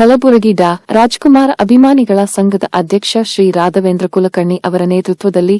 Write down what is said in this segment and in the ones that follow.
ಕಲಬುರಗಿ ಡಾ ರಾಜ್ಕುಮಾರ್ ಅಭಿಮಾನಿಗಳ ಸಂಘದ ಅಧ್ಯಕ್ಷ ಶ್ರೀ ರಾಘವೇಂದ್ರ ಕುಲಕರ್ಣಿ ಅವರ ನೇತೃತ್ವದಲ್ಲಿ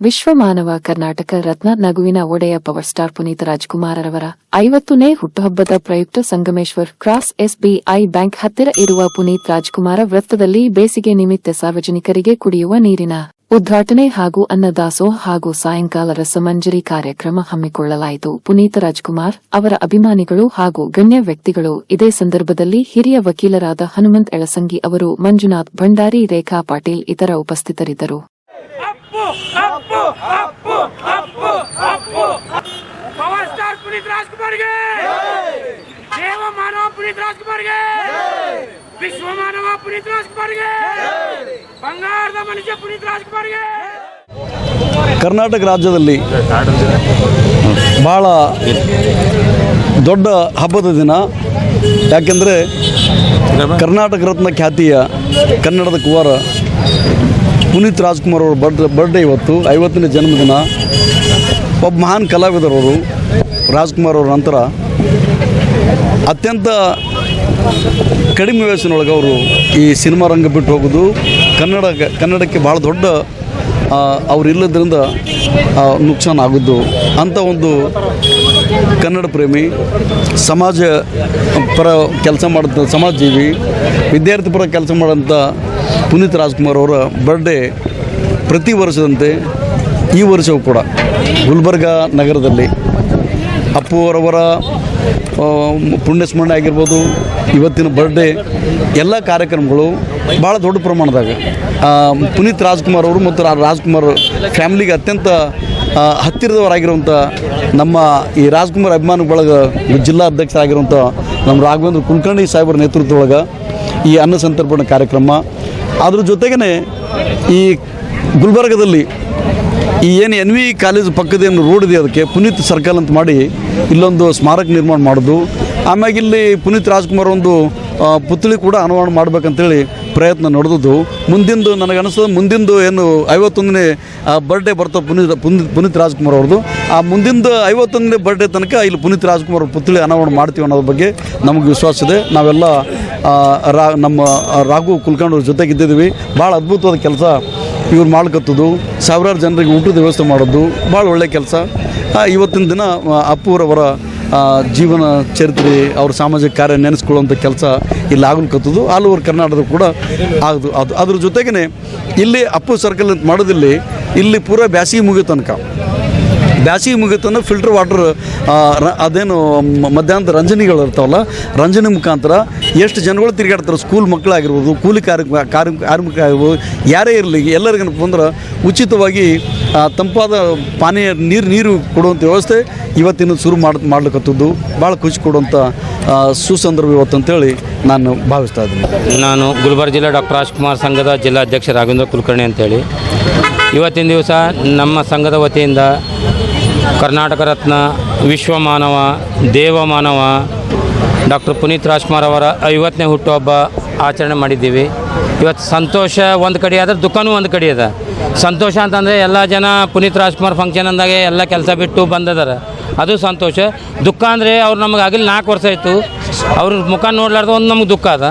ವಿಶ್ವಮಾನವ ಕರ್ನಾಟಕ ರತ್ನ ನಗುವಿನ ಒಡೆಯ ಪವರ್ ಸ್ಟಾರ್ ಪುನೀತ್ ರಾಜ್ಕುಮಾರರವರ ಐವತ್ತನೇ ಹುಟ್ಟುಹಬ್ಬದ ಪ್ರಯುಕ್ತ ಸಂಗಮೇಶ್ವರ್ ಕ್ರಾಸ್ ಎಸ್ಬಿಐ ಬ್ಯಾಂಕ್ ಹತ್ತಿರ ಇರುವ ಪುನೀತ್ ರಾಜ್ಕುಮಾರ ವೃತ್ತದಲ್ಲಿ ಬೇಸಿಗೆ ನಿಮಿತ್ತ ಸಾರ್ವಜನಿಕರಿಗೆ ಕುಡಿಯುವ ನೀರಿನ ಉದ್ಘಾಟನೆ ಹಾಗೂ ಅನ್ನದಾಸೋಹ ಹಾಗೂ ಸಾಯಂಕಾಲ ರಸಮಂಜರಿ ಕಾರ್ಯಕ್ರಮ ಹಮ್ಮಿಕೊಳ್ಳಲಾಯಿತು ಪುನೀತ್ ರಾಜ್ಕುಮಾರ್ ಅವರ ಅಭಿಮಾನಿಗಳು ಹಾಗೂ ಗಣ್ಯ ವ್ಯಕ್ತಿಗಳು ಇದೇ ಸಂದರ್ಭದಲ್ಲಿ ಹಿರಿಯ ವಕೀಲರಾದ ಹನುಮಂತ್ ಎಳಸಂಗಿ ಅವರು ಮಂಜುನಾಥ್ ಭಂಡಾರಿ ರೇಖಾ ಪಾಟೀಲ್ ಇತರ ಉಪಸ್ಥಿತರಿದ್ದರು ಪುನೀತ್ ರಾಜ್ಕುಮಾರ್ಗೆ ದೇವ ಮಾನವ ಪುನೀತ್ ರಾಜ್ಕುಮಾರ್ಗೆ ವಿಶ್ವ ಮಾನವ ಪುನೀತ್ ರಾಜ್ಕುಮಾರ್ಗೆ ಬಂಗಾರದ ಮನುಷ್ಯ ಪುನೀತ್ ರಾಜ್ಕುಮಾರ್ಗೆ ಕರ್ನಾಟಕ ರಾಜ್ಯದಲ್ಲಿ ಭಾಳ ದೊಡ್ಡ ಹಬ್ಬದ ದಿನ. ಯಾಕೆಂದರೆ ಕರ್ನಾಟಕ ರತ್ನ ಖ್ಯಾತಿಯ ಕನ್ನಡದ ಕುವಾರ ಪುನೀತ್ ರಾಜ್ಕುಮಾರ್ ಅವರ ಬರ್ಡ್ ಬರ್ಡೇ ಇವತ್ತು, ಐವತ್ತನೇ ಜನ್ಮದಿನ. ಒಬ್ಬ ಮಹಾನ್ ಕಲಾವಿದರವರು ರಾಜ್ಕುಮಾರ್ ಅವರ ನಂತರ ಅತ್ಯಂತ ಕಡಿಮೆ ವಯಸ್ಸಿನೊಳಗೆ ಅವರು ಈ ಸಿನಿಮಾ ರಂಗ ಬಿಟ್ಟು ಹೋಗೋದು. ಕನ್ನಡ ಕನ್ನಡಕ್ಕೆ ಭಾಳ ದೊಡ್ಡ ಅವ್ರು ಇಲ್ಲದ್ರಿಂದ ನುಕ್ಸಾನ ಆಗೋದು. ಅಂಥ ಒಂದು ಕನ್ನಡ ಪ್ರೇಮಿ, ಸಮಾಜ ಪರ ಕೆಲಸ ಮಾಡಿದ ಸಮಾಜ ಜೀವಿ ವಿದ್ಯಾರ್ಥಿ ಪರ ಕೆಲಸ ಮಾಡೋಂಥ ಪುನೀತ್ ರಾಜ್ಕುಮಾರ್ ಅವರ ಬರ್ಡೇ ಪ್ರತಿ ವರ್ಷದಂತೆ ಈ ವರ್ಷವೂ ಕೂಡ ಗುಲ್ಬರ್ಗಾ ನಗರದಲ್ಲಿ. ಅಪ್ಪು ಅವರವರ ಪುಣ್ಯಸ್ಮರಣೆ ಆಗಿರ್ಬೋದು, ಇವತ್ತಿನ ಬರ್ಡೇ ಎಲ್ಲ ಕಾರ್ಯಕ್ರಮಗಳು ಭಾಳ ದೊಡ್ಡ ಪ್ರಮಾಣದಾಗ. ಪುನೀತ್ ರಾಜ್ಕುಮಾರ್ ಅವರು ಮತ್ತು ರಾಜ್ಕುಮಾರ್ ಫ್ಯಾಮ್ಲಿಗೆ ಅತ್ಯಂತ ಹತ್ತಿರದವರಾಗಿರುವಂಥ ನಮ್ಮ ಈ ರಾಜ್ಕುಮಾರ್ ಅಭಿಮಾನ ಬಳಗ ಜಿಲ್ಲಾ ಅಧ್ಯಕ್ಷರಾಗಿರುವಂಥ ನಮ್ಮ ರಾಘವೇಂದ್ರ ಕುಲಕರ್ಣಿ ಸಾಹೇಬರ ನೇತೃತ್ವದೊಳಗೆ ಈ ಅನ್ನ ಸಂತರ್ಪಣೆ ಕಾರ್ಯಕ್ರಮ. ಅದ್ರ ಜೊತೆಗೇ ಈ ಗುಲ್ಬರ್ಗದಲ್ಲಿ ಈ ಏನು ಎನ್ ವಿ ಕಾಲೇಜ್ ಪಕ್ಕದ ಏನು ರೋಡ್ ಇದೆ ಅದಕ್ಕೆ ಪುನೀತ್ ಸರ್ಕಲ್ ಅಂತ ಮಾಡಿ ಇಲ್ಲೊಂದು ಸ್ಮಾರಕ ನಿರ್ಮಾಣ ಮಾಡೋದು. ಆಮ್ಯಾಗ ಇಲ್ಲಿ ಪುನೀತ್ ರಾಜ್ಕುಮಾರ್ ಒಂದು ಪುತ್ಳಿ ಕೂಡ ಅನಾವರಣ ಮಾಡ್ಬೇಕಂತೇಳಿ ಪ್ರಯತ್ನ ನಡೆದದ್ದು ಮುಂದಿಂದು ನನಗೆ ಅನಿಸ್ತದೆ ಮುಂದಿಂದು ಏನು ಐವತ್ತೊಂದನೇ ಬರ್ಡೇ ಬರ್ತಾವೆ ಪುನೀತ್ ಪುನೀತ್ ಪುನೀತ್ ರಾಜ್ಕುಮಾರ್ ಅವ್ರದ್ದು ಆ, ಮುಂದಿಂದು ಐವತ್ತೊಂದನೇ ಬರ್ಡೇ ತನಕ ಇಲ್ಲಿ ಪುನೀತ್ ರಾಜ್ಕುಮಾರ್ ಪುತ್ಳಿ ಅನಾವರಣ ಮಾಡ್ತೀವಿ ಅನ್ನೋದ್ರ ಬಗ್ಗೆ ನಮಗೆ ವಿಶ್ವಾಸ ಇದೆ. ನಾವೆಲ್ಲ ರಾ, ನಮ್ಮ ರಾಘು ಕುಲ್ಕರ್ಣಿ ಅವ್ರ ಜೊತೆಗಿದ್ದಿದ್ದೀವಿ ಭಾಳ ಅದ್ಭುತವಾದ ಕೆಲಸ. ಇವ್ರು ಮಾಡ್ಕತ್ತದು ಸಾವಿರಾರು ಜನರಿಗೆ ಊಟದ ವ್ಯವಸ್ಥೆ ಮಾಡೋದು, ಭಾಳ ಒಳ್ಳೆಯ ಕೆಲಸ. ಇವತ್ತಿನ ದಿನ ಅಪ್ಪುರವರ ಜೀವನ ಚರಿತ್ರೆ, ಅವ್ರ ಸಾಮಾಜಿಕ ಕಾರ್ಯ ನೆನೆಸ್ಕೊಳ್ಳುವಂಥ ಕೆಲಸ ಇಲ್ಲಿ ಆಗಲ್ಕತ್ತದು ಆಲ್ ಓವರ್ ಕರ್ನಾಟಕದ ಕೂಡ ಆಗದು ಅದು ಅದ್ರ ಜೊತೆಗೇ ಇಲ್ಲಿ ಅಪ್ಪು ಸರ್ಕಲ್ ಅಂತ ಮಾಡೋದಿಲ್ಲಿ, ಇಲ್ಲಿ ಪೂರಾ ಬ್ಯಾಸಿಗೆ ಮುಗಿಯೋ ತನಕ. ಬ್ಯಾಸಿಗೆ ಮುಗಿತಂದ್ರೆ ಫಿಲ್ಟರ್ ವಾಟರ್ ಅದೇನು ಮಧ್ಯಾಹ್ನದ ರಂಜನಿಗಳು ಇರ್ತಾವಲ್ಲ, ರಂಜನಿ ಮುಖಾಂತರ ಎಷ್ಟು ಜನಗಳು ತಿರುಗಾಡ್ತಾರೆ ಸ್ಕೂಲ್ ಮಕ್ಕಳಾಗಿರ್ಬೋದು, ಕೂಲಿ ಕಾರ್ಯ ಕಾರ್ಯ ಕಾರ್ಮಿಕ ಆಗಿರ್ಬೋದು, ಯಾರೇ ಇರಲಿ ಎಲ್ಲರಿಗೇನಪ್ಪ ಅಂದ್ರೆ ಉಚಿತವಾಗಿ ತಂಪಾದ ಪಾನೀಯ, ನೀರು ನೀರು ಕೊಡುವಂಥ ವ್ಯವಸ್ಥೆ ಇವತ್ತಿನ ಶುರು ಮಾಡ್ ಮಾಡ್ಲಿಕ್ಕತ್ತದ್ದು ಭಾಳ ಖುಷಿ ಕೊಡುವಂಥ ಸುಸಂದರ್ಭ ಇವತ್ತು ಅಂತೇಳಿ ನಾನು ಭಾವಿಸ್ತಾ ಇದ್ದೀನಿ. ನಾನು ಗುಲ್ಬರ್ಗ ಜಿಲ್ಲಾ ಡಾಕ್ಟರ್ ರಾಜ್ಕುಮಾರ್ ಸಂಘದ ಜಿಲ್ಲಾ ಅಧ್ಯಕ್ಷ ರಾಘವೇಂದ್ರ ಕುಲಕರ್ಣಿ ಅಂತೇಳಿ. ಇವತ್ತಿನ ದಿವಸ ನಮ್ಮ ಸಂಘದ ವತಿಯಿಂದ ಕರ್ನಾಟಕ ರತ್ನ ವಿಶ್ವಮಾನವ, ದೇವಮಾನವ, ಡಾಕ್ಟರ್ ಪುನೀತ್ ರಾಜ್ಕುಮಾರ್ ಅವರ ಐವತ್ತನೇ ಹುಟ್ಟುಹಬ್ಬ ಆಚರಣೆ ಮಾಡಿದ್ದೀವಿ. ಇವತ್ತು ಸಂತೋಷ ಒಂದು ಕಡೆ ಆದರೆ ದುಃಖನೂ ಒಂದು ಕಡೆ ಅದ ಸಂತೋಷ ಅಂತಂದರೆ ಎಲ್ಲ ಜನ ಪುನೀತ್ ರಾಜ್ಕುಮಾರ್ ಫಂಕ್ಷನ್ ಅಂದಾಗೆ ಎಲ್ಲ ಕೆಲಸ ಬಿಟ್ಟು ಬಂದದಾರ. ಅದು ಸಂತೋಷ. ದುಃಖ ಅಂದರೆ ಅವ್ರು ನಮಗೆ ಆಗಲಿ ನಾಲ್ಕು ವರ್ಷ ಆಯಿತು. ಅವ್ರ ಮುಖ ನೋಡ್ಲಾರ್ದು ಒಂದು ನಮ್ಗೆ ದುಃಖ ಅದ.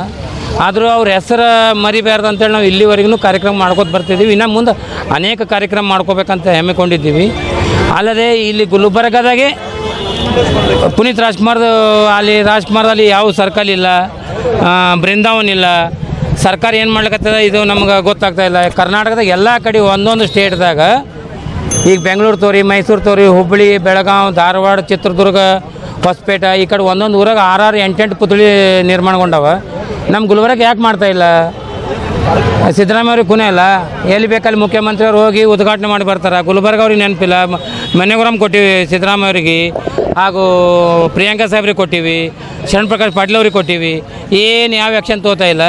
ಆದರೂ ಅವ್ರ ಹೆಸರು ಮರಿಬಾರ್ದು ಅಂತೇಳಿ ನಾವು ಇಲ್ಲಿವರೆಗೂ ಕಾರ್ಯಕ್ರಮ ಮಾಡ್ಕೋತ ಬರ್ತಿದ್ದೀವಿ ಇನ್ನು ಮುಂದೆ ಅನೇಕ ಕಾರ್ಯಕ್ರಮ ಮಾಡ್ಕೋಬೇಕಂತ ಹೆಮ್ಮೆಕೊಂಡಿದ್ದೀವಿ ಅಲ್ಲದೆ ಇಲ್ಲಿ ಗುಲ್ಬರ್ಗದಾಗೆ ಪುನೀತ್ ರಾಜ್ಕುಮಾರ್ದು, ಅಲ್ಲಿ ರಾಜ್ಕುಮಾರ್ದಲ್ಲಿ ಯಾವ ಸರ್ಕಲ್ ಇಲ್ಲ ಬೃಂದಾವನ್ ಇಲ್ಲ. ಸರ್ಕಾರ ಏನು ಮಾಡ್ಲಿಕ್ಕತ್ತದ ಇದು ನಮ್ಗೆ ಗೊತ್ತಾಗ್ತಾ ಇಲ್ಲ. ಕರ್ನಾಟಕದಾಗ ಎಲ್ಲ ಕಡೆ ಒಂದೊಂದು ಸ್ಟೇಟ್ದಾಗ ಈಗ ಬೆಂಗಳೂರು ತೋರಿ, ಮೈಸೂರು ತೋರಿ, ಹುಬ್ಬಳ್ಳಿ, ಬೆಳಗಾವಿ, ಧಾರವಾಡ, ಚಿತ್ರದುರ್ಗ, ಹೊಸಪೇಟೆ ಈ ಕಡೆ ಒಂದೊಂದು ಊರಾಗ ಆರಾರು ಎಂಟೆಂಟು ಪುತ್ಳಿ ನಿರ್ಮಾಣಗೊಂಡವ. ನಮ್ಮ ಗುಲ್ಬರ್ಗ ಯಾಕೆ ಮಾಡ್ತಾ ಇಲ್ಲ? ಸಿದ್ದರಾಮಯ್ಯ ಅವ್ರಿಗೆ ಕುನೇ ಇಲ್ಲ ಎಲ್ಲಿ ಬೇಕಲ್ಲಿ ಮುಖ್ಯಮಂತ್ರಿಯವ್ರು ಹೋಗಿ ಉದ್ಘಾಟನೆ ಮಾಡಿ ಬರ್ತಾರೆ. ಗುಲ್ಬರ್ಗ ಅವ್ರಿಗೆ ನೆನಪಿಲ್ಲ. ಮನೆಗುರಂ ಕೊಟ್ಟಿವಿ ಸಿದ್ದರಾಮಯ್ಯ ಅವರಿಗೆ. ಹಾಗೂ ಪ್ರಿಯಾಂಕಾ ಸಾಹೇಬ್ರಿಗೆ ಕೊಟ್ಟಿವಿ. ಶರಣ್ ಪ್ರಕಾಶ್ ಪಾಟೀಲ್ ಅವ್ರಿಗೆ ಕೊಟ್ಟಿವಿ. ಏನು ಯಾವ ಆ್ಯಕ್ಷನ್ ತೋತಾ ಇಲ್ಲ.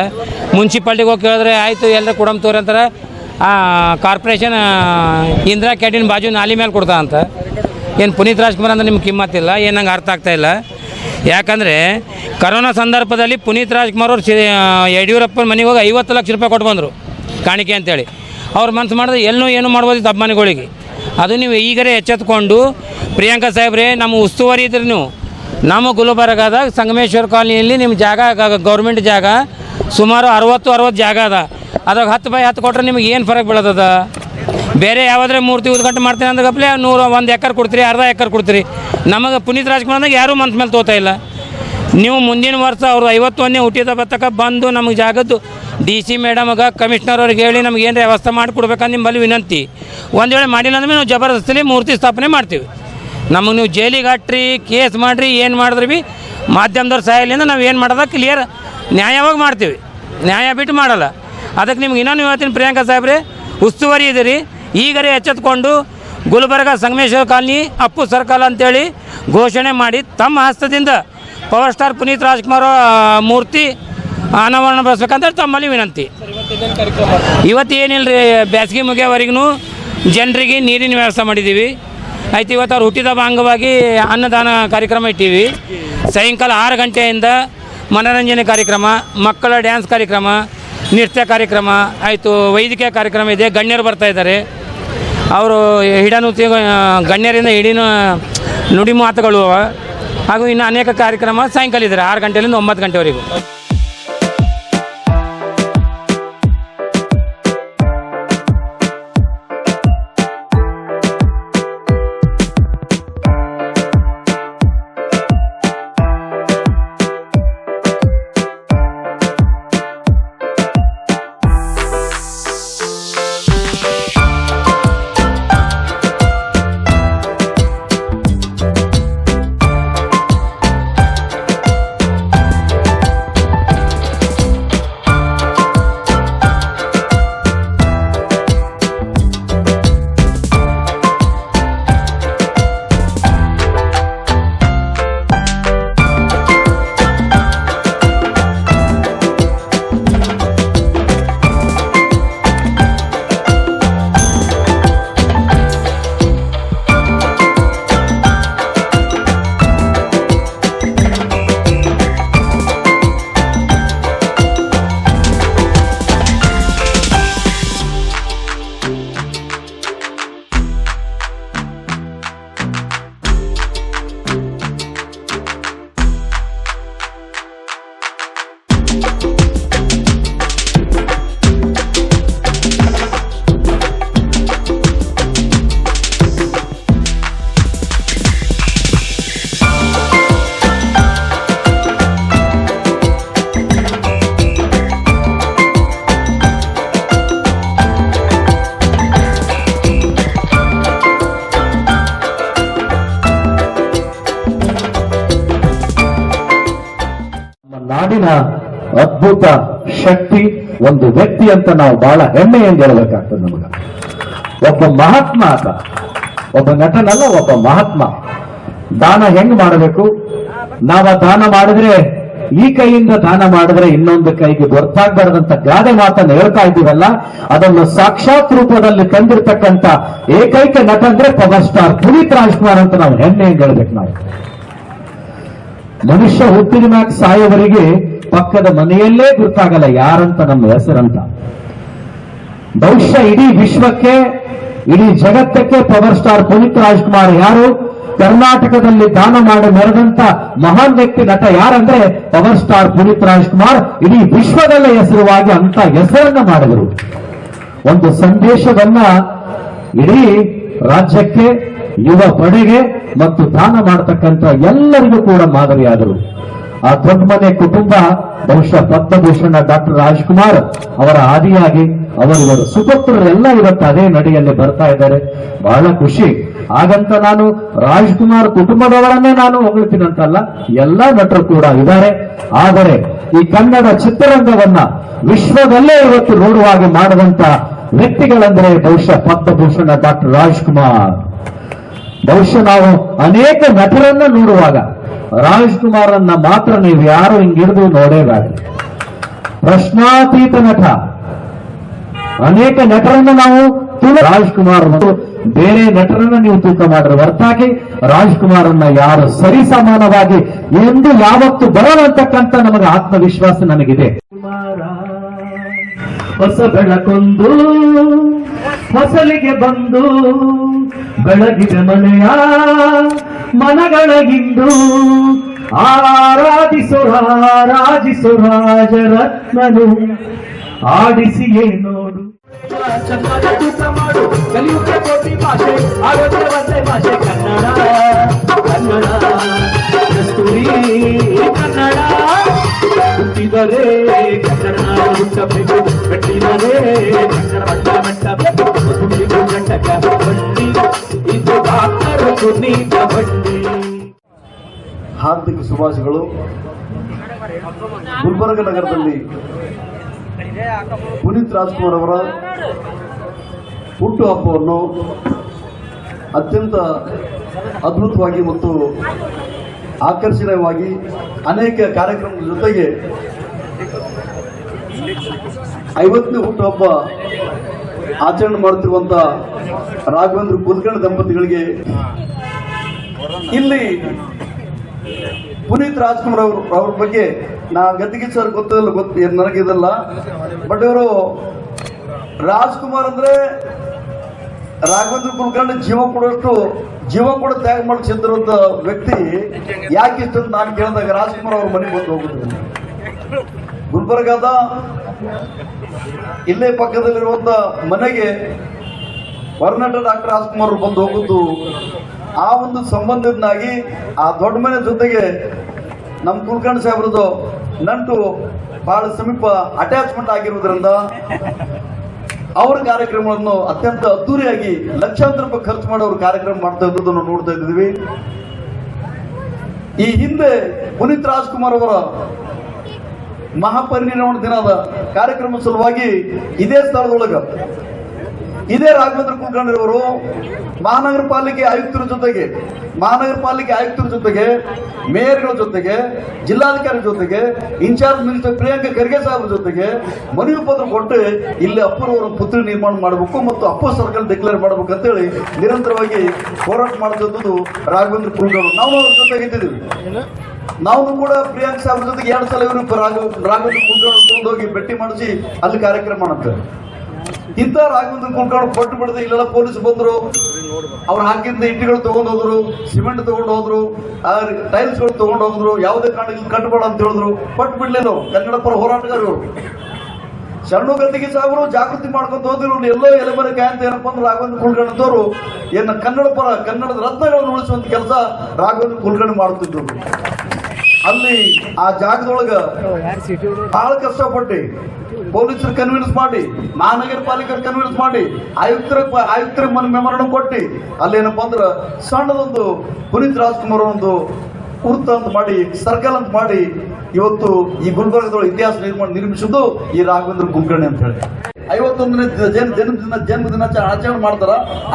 ಮುನ್ಸಿಪಾಲ್ಟಿಗೆ ಹೋಗಿ ಕೇಳಿದ್ರೆ, ಆಯಿತು ಎಲ್ಲರೂ ಕೊಡಮ್ ತೋರಿ ಅಂತಾರೆ. ಕಾರ್ಪೊರೇಷನ್ ಇಂದಿರಾ ಕ್ಯಾಂಟೀನ್ ಬಾಜು ನಾಲಿ ಮೇಲೆ ಕೊಡ್ತಾ ಅಂತ. ಏನು ಪುನೀತ್ ರಾಜ್ಕುಮಾರ್ ಅಂದ್ರೆ ನಿಮ್ಗೆ ಕಿಮ್ಮತ್ತಿಲ್ಲ. ಏನು ನಂಗೆ ಅರ್ಥ ಆಗ್ತಾ ಇಲ್ಲ. ಯಾಕಂದರೆ ಕರೋನಾ ಸಂದರ್ಭದಲ್ಲಿ ಪುನೀತ್ ರಾಜ್ಕುಮಾರ್ ಅವರು ಯಡಿಯೂರಪ್ಪನ ಮನೆಗೆ ಹೋಗಿ ಐವತ್ತು ಲಕ್ಷ ರೂಪಾಯಿ ಕೊಟ್ಟು ಬಂದರು ಕಾಣಿಕೆ ಅಂತೇಳಿ. ಅವ್ರ ಮನಸ್ಸು ಮಾಡಿದ್ರೆ ಎಲ್ಲೂ ಏನು ಮಾಡ್ಬೋದಿತ್ತು ಅಭಿಮಾನಿಗಳಿಗೆ. ಅದು ನೀವು ಈಗಲೇ ಎಚ್ಚೆತ್ಕೊಂಡು ಪ್ರಿಯಾಂಕಾ ಸಾಹೇಬ್ರೆ, ನಮ್ಮ ಉಸ್ತುವಾರಿ ಇದ್ರಿ ನೀವು, ನಮ್ಮ ಗುಲ್ಬರ್ಗದ ಸಂಗಮೇಶ್ವರ ಕಾಲನಿಯಲ್ಲಿ ನಿಮ್ಮ ಜಾಗ ಗೌರ್ಮೆಂಟ್ ಜಾಗ ಸುಮಾರು ಅರವತ್ತು ಅರವತ್ತು ಜಾಗ ಅದ. ಅದಾಗ ಹತ್ತು ಬೈ ಹತ್ತು ಕೊಟ್ರೆ ನಿಮಗೆ ಏನು ಫರಕ್ ಬೀಳತದ ಬೇರೆ ಯಾವಾದ್ರೆ ಮೂರ್ತಿ ಉದ್ಘಾಟನೆ ಮಾಡ್ತೀನಿ ಅಂದಾಗಪ್ಲೆ ನೂರು ಒಂದು ಎಕರೆ ಕೊಡ್ತೀರಿ, ಅರ್ಧ ಎಕರೆ ಕೊಡ್ತೀರಿ. ನಮಗೆ ಪುನೀತ್ ರಾಜ್ಕುಮಾರ್ನಾಗ ಯಾರೂ ಮನ್ಸ್ ಮೇಲೆ ತೋತಾ ಇಲ್ಲ. ನೀವು ಮುಂದಿನ ವರ್ಷ ಅವರು ಐವತ್ತೊಂದನೇ ಹುಟ್ಟಿದ ಬತ್ತಕ ಬಂದು ನಮಗೆ ಜಾಗದ್ದು ಡಿ ಸಿ ಮೇಡಮ್ಗೆ ಕಮಿಷ್ನರ್ ಅವ್ರಿಗೆ ಹೇಳಿ ನಮ್ಗೆ ಏನು ವ್ಯವಸ್ಥೆ ಮಾಡಿಕೊಡ್ಬೇಕಂತ ನಿಮ್ಮಲ್ಲಿ ವಿನಂತಿ. ಒಂದು ವೇಳೆ ಮಾಡಿಲ್ಲ ಅಂದ್ರೆ ನಾವು ಜಬರ್ದಸ್ತಿಲಿ ಮೂರ್ತಿ ಸ್ಥಾಪನೆ ಮಾಡ್ತೀವಿ. ನಮಗೆ ನೀವು ಜೈಲಿಗೆ ಹಾಟ್ರಿ, ಕೇಸ್ ಮಾಡಿರಿ, ಏನು ಮಾಡಿದ್ರಿ ಬಿ, ಮಾಧ್ಯಮದವ್ರ ಸಹಾಯದಿಂದ ನಾವು ಏನು ಮಾಡೋದ ಕ್ಲಿಯರ್ ನ್ಯಾಯವಾಗಿ ಮಾಡ್ತೀವಿ. ನ್ಯಾಯ ಬಿಟ್ಟು ಮಾಡಲ್ಲ. ಅದಕ್ಕೆ ನಿಮ್ಗೆ ಇನ್ನೊಂದು ಹೇಳ್ತೀನಿ ಪ್ರಿಯಾಂಕಾ ಸಾಹೇಬ್ರೆ, ಉಸ್ತುವಾರಿ ಇದೀರಿ. ಈಗರೇ ಎಚ್ಚೆತ್ಕೊಂಡು ಗುಲ್ಬರ್ಗ ಸಂಗಮೇಶ್ವರ ಕಾಲನಿ ಅಪ್ಪು ಸರ್ಕಲ್ ಅಂತೇಳಿ ಘೋಷಣೆ ಮಾಡಿ ತಮ್ಮ ಹಸ್ತದಿಂದ ಪವರ್ ಸ್ಟಾರ್ ಪುನೀತ್ ರಾಜ್ಕುಮಾರ್ ಮೂರ್ತಿ ಅನಾವರಣ ಬಳಸ್ಬೇಕಂತೇಳಿ ತಮ್ಮಲ್ಲಿ ವಿನಂತಿ. ಇವತ್ತು ಏನಿಲ್ಲ ರೀ ಬೇಸಿಗೆ ಮುಗಿಯೋವರೆಗೂ ಜನರಿಗೆ ನೀರಿನ ವ್ಯವಸ್ಥೆ ಮಾಡಿದ್ದೀವಿ. ಆಯ್ತು, ಇವತ್ತು ಅವ್ರು ಹುಟ್ಟಿದ ಅಂಗವಾಗಿ ಅನ್ನದಾನ ಕಾರ್ಯಕ್ರಮ ಇಟ್ಟೀವಿ. ಸಾಯಂಕಾಲ ಆರು ಗಂಟೆಯಿಂದ ಮನೋರಂಜನೆ ಕಾರ್ಯಕ್ರಮ, ಮಕ್ಕಳ ಡ್ಯಾನ್ಸ್ ಕಾರ್ಯಕ್ರಮ, ನೃತ್ಯ ಕಾರ್ಯಕ್ರಮ, ಆಯಿತು, ವೈದ್ಯಕೀಯ ಕಾರ್ಯಕ್ರಮ ಇದೆ. ಗಣ್ಯರು ಬರ್ತಾ ಇದ್ದಾರೆ. ಅವರು ಹಿಡನು ಗಣ್ಯರಿಂದ ಹಿಡಿನ ನುಡಿ ಮಾತುಗಳು ಹಾಗೂ ಇನ್ನು ಅನೇಕ ಕಾರ್ಯಕ್ರಮ ಸಾಯಂಕಾಲ ಇದ್ದಾರೆ, ಆರು ಗಂಟೆಯಿಂದ ಒಂಬತ್ತು ಗಂಟೆವರೆಗೂ. ನಮ್ಮ ನಾಡಿನ ಅದ್ಭುತ ಶಕ್ತಿ ಒಂದು ವ್ಯಕ್ತಿ ಅಂತ ನಾವು ಬಹಳ ಹೆಮ್ಮೆಯಿಂದ ಹೇಳಬೇಕಾಗ್ತದೆ ನಮಗ. ಒಬ್ಬ ಮಹಾತ್ಮ ಆತ, ಒಬ್ಬ ನಟನಲ್ಲ, ಒಬ್ಬ ಮಹಾತ್ಮ. ದಾನ ಹೆಂಗ್ ಮಾಡಬೇಕು? ನಾವ ದಾನ ಮಾಡಿದ್ರೆ, ಈ ಕೈಯಿಂದ ದಾನ ಮಾಡಿದ್ರೆ ಇನ್ನೊಂದು ಕೈಗೆ ಗೊತ್ತಾಗಬಾರದಂತ ಗಾದೆ ಮಾತನ್ನು ಹೇಳ್ತಾ ಇದ್ದೀವಲ್ಲ, ಅದನ್ನು ಸಾಕ್ಷಾತ್ ರೂಪದಲ್ಲಿ ಕಂಡಿರ್ತಕ್ಕಂಥ ಏಕೈಕ ನಟ ಅಂದ್ರೆ ಪವರ್ ಸ್ಟಾರ್ ಪುನೀತ್ ರಾಜ್ಕುಮಾರ್ ಅಂತ ನಾವು ಹೆಮ್ಮೆ ಹೇಳ್ಬೇಕು ನಾವು. ಮನುಷ್ಯ ಹುಟ್ಟಿದ ಮ್ಯಾಕ್ ಸಾಯೋವರಿಗೆ ಪಕ್ಕದ ಮನೆಯಲ್ಲೇ ಗೊತ್ತಾಗಲ್ಲ ಯಾರಂತ ನಮ್ಮ ಹೆಸರಂತ. ಬಹುಶಃ ಇಡೀ ವಿಶ್ವಕ್ಕೆ, ಇಡೀ ಜಗತ್ತಕ್ಕೆ ಪವರ್ ಸ್ಟಾರ್ ಪುನೀತ್ ರಾಜ್ಕುಮಾರ್ ಯಾರು? ಕರ್ನಾಟಕದಲ್ಲಿ ದಾನ ಮಾಡಿ ಮೆರೆದಂತ ಮಹಾನ್ ವ್ಯಕ್ತಿ ನಟ ಯಾರಂದ್ರೆ ಪವರ್ ಸ್ಟಾರ್ ಪುನೀತ್ ರಾಜ್ಕುಮಾರ್? ಇಡೀ ವಿಶ್ವದಲ್ಲೇ ಹೆಸರುವಾಗಿ ಅಂತ ಹೆಸರನ್ನ ಮಾಡಿದರು. ಒಂದು ಸಂದೇಶವನ್ನ ಇಡೀ ರಾಜ್ಯಕ್ಕೆ, ಯುವ ಪಡೆಗೆ ಮತ್ತು ದಾನ ಮಾಡತಕ್ಕಂಥ ಎಲ್ಲರಿಗೂ ಕೂಡ ಮಾದರಿಯಾದರು. ಆ ದೊಡ್ಡ ಮನೆ ಕುಟುಂಬ, ಬಹುಶಃ ಪದ್ಮಭೂಷಣ ಡಾಕ್ಟರ್ ರಾಜ್ಕುಮಾರ್ ಅವರ ಆದಿಯಾಗಿ ಅವರಿವರು ಸುಪುತ್ರರೆಲ್ಲ ಇವತ್ತು ಅದೇ ನಡಿಯಲ್ಲಿ ಬರ್ತಾ ಇದ್ದಾರೆ. ಬಹಳ ಖುಷಿ. ಹಾಗಂತ ನಾನು ರಾಜ್ಕುಮಾರ್ ಕುಟುಂಬದವರನ್ನೇ ನಾನು ಹೊಗಳ್ತೀನಂತಲ್ಲ, ಎಲ್ಲ ನಟರು ಕೂಡ ಇದ್ದಾರೆ. ಆದರೆ ಈ ಕನ್ನಡ ಚಿತ್ರರಂಗವನ್ನ ವಿಶ್ವದಲ್ಲೇ ಇವತ್ತು ನೋಡುವ ಹಾಗೆ ಮಾಡದಂತ ವ್ಯಕ್ತಿಗಳಂದ್ರೆ ಬಹುಶಃ ಪದ್ಮಭೂಷಣ ಡಾಕ್ಟರ್ ರಾಜ್ಕುಮಾರ್. ಬಹುಶಃ ನಾವು ಅನೇಕ ನಟರನ್ನ ನೋಡುವಾಗ ರಾಜ್ಕುಮಾರನ್ನ ಮಾತ್ರ ನೀವು ಯಾರು ಹಿಂಗಿಡಿದು ನೋಡೇಬೇಡ ಪ್ರಶ್ನಾತೀತ ನಟ. ಅನೇಕ ನಟರನ್ನು ನಾವು ರಾಜ್ಕುಮಾರ್ ಮತ್ತು ಬೇರೆ ನಟರನ್ನ ನೀವು ತೂಕ ಮಾಡ್ರೆ ಹೊರತಾಗಿ ರಾಜ್ಕುಮಾರನ್ನ ಯಾರು ಸರಿ ಸಮಾನವಾಗಿ ಎಂದು ಯಾವತ್ತು ಬರಲಂತಕ್ಕಂತ ನಮಗೆ ಆತ್ಮವಿಶ್ವಾಸ ನನಗಿದೆ. ಹೊಸ ಬೆಳಕೊಂದು ಫಸಲಿಗೆ ಬಂದು ಬೆಳಗಿದ ಮನೆಯ ಮನಗಳಗಿಂದು ಆರಾಧಿಸೋ ರಾಜರತ್ನನು ಆಡಿಸಿಯೇ ನೋಡು ಮಾಡು ಕಲಿಯುಗ ಕೋಟಿ ಭಾಷೆ ಆರೋಗ್ಯ ಒಂದೇ ಭಾಷೆ ಕನ್ನಡ ಕನ್ನಡ ಕಸ್ತೂರಿ ಕನ್ನಡ. ಹುಟ್ಟಿದರೆ ಕಟ್ಟಿದರೆ ಹಾರ್ದಿಕ ಶುಭಾಶಯಗಳು. ಗುಲ್ಬರ್ಗ ನಗರದಲ್ಲಿ ಪುನೀತ್ ರಾಜ್ಕುಮಾರ್ ಅವರ ಹುಟ್ಟುಹಬ್ಬವನ್ನು ಅತ್ಯಂತ ಅದ್ಭುತವಾಗಿ ಮತ್ತು ಆಕರ್ಷಣೀಯವಾಗಿ ಅನೇಕ ಕಾರ್ಯಕ್ರಮದ ಜೊತೆಗೆ ಐವತ್ತನೇ ಹುಟ್ಟುಹಬ್ಬ ಆಚರಣೆ ಮಾಡುತ್ತಿರುವಂತ ರಾಘವೇಂದ್ರ ಕುಲಕರ್ಣಿ ದಂಪತಿಗಳಿಗೆ ಇಲ್ಲಿ ಪುನೀತ್ ರಾಜ್ಕುಮಾರ್ ಅವರು ಅವ್ರ ಬಗ್ಗೆ ನಾ ಗದ್ದಿಗೆ ಸರ್ ಗೊತ್ತಿಲ್ಲ ಗೊತ್ತು ನನಗಿದಲ್ಲ ಬಟ್ ಇವರು ರಾಜ್ಕುಮಾರ್ ಅಂದ್ರೆ ರಾಘವೇಂದ್ರ ಕುಲಕರ್ಣಿ ಜೀವ ಕೊಡೋಷ್ಟು ಜೀವ ಕೂಡ ತ್ಯಾಗ ಮಾಡಿ ವ್ಯಕ್ತಿ ಯಾಕೆ ಇಷ್ಟ ಅಂತ ನಾನು ಕೇಳಿದಾಗ ರಾಜ್ಕುಮಾರ್ ಅವ್ರ ಮನೆಗೆ ಬಂದು ಹೋಗುದಿಲ್ಲ ಗುಲ್ಬರ್ಗಾದ ಇಲ್ಲೇ ಪಕ್ಕದಲ್ಲಿರುವಂತ ಮನೆಗೆ ಹೊರನಟ ಡಾಕ್ಟರ್ ರಾಜ್ಕುಮಾರ್ ಅವ್ರು ಬಂದು ಹೋಗುದು ಆ ಒಂದು ಸಂಬಂಧದಿಂದಾಗಿ ಆ ದೊಡ್ಡ ಮನೆ ಜೊತೆಗೆ ನಮ್ಮ ಕುಲಕರ್ಣಿ ಸಾಹೇಬ್ರದ್ದು ನಂಟು ಬಹಳ ಸಮೀಪ ಅಟ್ಯಾಚ್ಮೆಂಟ್ ಆಗಿರುವುದರಿಂದ ಅವರ ಕಾರ್ಯಕ್ರಮಗಳನ್ನು ಅತ್ಯಂತ ಅದ್ದೂರಿಯಾಗಿ ಲಕ್ಷಾಂತರ ರೂಪಾಯಿ ಖರ್ಚು ಮಾಡಿ ಅವರು ಕಾರ್ಯಕ್ರಮ ಮಾಡ್ತಾ ಇರೋದನ್ನು ನೋಡ್ತಾ ಇದ್ದೀವಿ ಈ ಹಿಂದೆ ಪುನೀತ್ ರಾಜ್ಕುಮಾರ್ ಅವರ ಮಹಾಪರಿನಿರ್ವಾಣ ದಿನದ ಕಾರ್ಯಕ್ರಮ ಸಲುವಾಗಿ ಇದೇ ಸ್ಥಳದೊಳಗ ಇದೇ ರಾಘವೇಂದ್ರ ಕುಲಕರ್ಣಿ ಅವರು ಮಹಾನಗರ ಪಾಲಿಕೆ ಆಯುಕ್ತರ ಜೊತೆಗೆ, ಮಹಾನಗರ ಪಾಲಿಕೆ ಆಯುಕ್ತರ ಜೊತೆಗೆ, ಮೇಯರ್ಗಳ ಜೊತೆಗೆ, ಜಿಲ್ಲಾಧಿಕಾರಿ ಜೊತೆಗೆ, ಇನ್ಚಾರ್ಜ್ ಮಿನಿಸ್ಟರ್ ಪ್ರಿಯಾಂಕ ಖರ್ಗೆ ಸಾಹೇಬ್ರ ಜೊತೆಗೆ ಮನವಿ ಪತ್ರ ಕೊಟ್ಟು ಇಲ್ಲಿ ಅಪ್ಪರವರ ಪುತ್ರಿ ನಿರ್ಮಾಣ ಮಾಡಬೇಕು ಮತ್ತು ಅಪ್ಪ ಸರ್ಕಲ್ ಡಿಕ್ಲೇರ್ ಮಾಡಬೇಕು ಅಂತೇಳಿ ನಿರಂತರವಾಗಿ ಹೋರಾಟ ಮಾಡುವಂಥದ್ದು ರಾಘವೇಂದ್ರ ಕುಲಕರ್ಣಿ ನಾವು ಅವ್ರ ಜೊತೆಗೆ ಇದ್ದಿದ್ದೀವಿ. ನಾವು ಕೂಡ ಪ್ರಿಯಾಂಕ ಸಾಹೇಬ್ರ ಜೊತೆಗೆ ಎರಡು ಸಲ ಇವರು ರಾಘವ ರಾಘವೇಂದ್ರ ಕುಲಕರ್ಣಿ ತಗೊಂಡೋಗಿ ಭೇಟಿ ಮಾಡಿಸಿ ಅಲ್ಲಿ ಕಾರ್ಯಕ್ರಮ ಮಾಡುತ್ತೆ ಇಂಥ ರಾಘವೇಂದ್ರ ಕುಲಕರ್ಣಿ ಕೊಟ್ಟು ಬಿಡದೆ ಇಲ್ಲೆಲ್ಲ ಪೊಲೀಸ್ ಬಂದ್ರು. ಅವ್ರು ಹಾಕಿದ್ದ ಇಟ್ಟಿಗಳು ತಗೊಂಡು ಹೋದ್ರು ಸಿಮೆಂಟ್ ತಗೊಂಡು ಹೋದ್ರು ಟೈಲ್ಸ್ಗಳು ತಗೊಂಡ್ ಹೋದ್ರು ಯಾವುದೇ ಕಾರಣಕ್ಕೆ ಕಟ್ಬೇಡ ಅಂತ ಹೇಳಿದ್ರು. ಕೊಟ್ಟು ಬಿಡ್ಲಿಲ್ಲ ಅವ್ರು. ಕನ್ನಡ ಪರ ಹೋರಾಟಗಾರರು. ಶರಣು ಗದ್ದಿಗೆ ಸಾಹೇಬರು ಜಾಗೃತಿ ಮಾಡ್ಕೊಂತ ಹೋದ್ರು ಎಲ್ಲೋ ಎಲೆಮರೆ ಕಾಯಂತ ಏನಪ್ಪ ಅಂದ್ರೆ ರಾಘವೇಂದ್ರ ಕುಲಕರ್ಣಿದವರು ಏನ ಕನ್ನಡ ಪರ ಕನ್ನಡದ ರತ್ನಗಳನ್ನು ಉಳಿಸುವಂತ ಕೆಲಸ ರಾಘವೇಂದ್ರ ಕುಲಕರ್ಣಿ ಮಾಡುತ್ತಿದ್ರು. ಅಲ್ಲಿ ಆ ಜಾಗದೊಳಗ ಬಹಳ ಕಷ್ಟಪಟ್ಟು ಪೊಲೀಸರು ಕನ್ವಿನ್ಸ್ ಮಾಡಿ ಮಹಾನಗರ ಪಾಲಿಕೆ ಕನ್ವಿನ್ಸ್ ಮಾಡಿ, ಆಯುಕ್ತರ ಆಯುಕ್ತರ ಮನ ಮೆಮರಣ ಕೊಟ್ಟು. ಅಲ್ಲೇನಪ್ಪ ಅಂದ್ರೆ ಸಣ್ಣದೊಂದು ಪುನೀತ್ ರಾಜ್ಕುಮಾರ್ ಒಂದು ಕುರ್ತ ಅಂತ ಮಾಡಿ, ಸರ್ಕಲ್ ಅಂತ ಮಾಡಿ ಇವತ್ತು ಈ ಗುಲ್ಬರ್ಗದೊಳಗೆ ಇತಿಹಾಸ ನಿರ್ಮಾಣ ನಿರ್ಮಿಸಿದ್ದು ಈ ರಾಘವೇಂದ್ರ ಕುಲಕರ್ಣಿ ಅಂತ ಹೇಳಿ. ಐವತ್ತೊಂದನೇ ಜನ ಜನ್ಮದಿನ ಜನ್ಮದಿನ ಆಚರಣೆ ಮಾಡ್ತಾರ.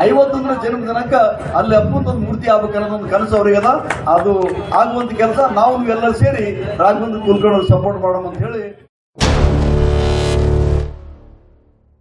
ಐವತ್ತೊಂದನೇ ಜನ್ಮದಿನಕ್ಕ ಅಲ್ಲಿ ಅಪ್ಪಂದೊಂದು ಮೂರ್ತಿ ಆಗ್ಬೇಕು ಒಂದು ಕನಸು ಅವ್ರಿಗದ. ಅದು ಆಗುವಂತ ಕೆಲಸ. ನಾವು ಎಲ್ಲರೂ ಸೇರಿ ರಾಘವೇಂದ್ರ ಕುಲಕರ್ಣಿ ಸಪೋರ್ಟ್ ಮಾಡೋಣ ಅಂತ ಹೇಳಿ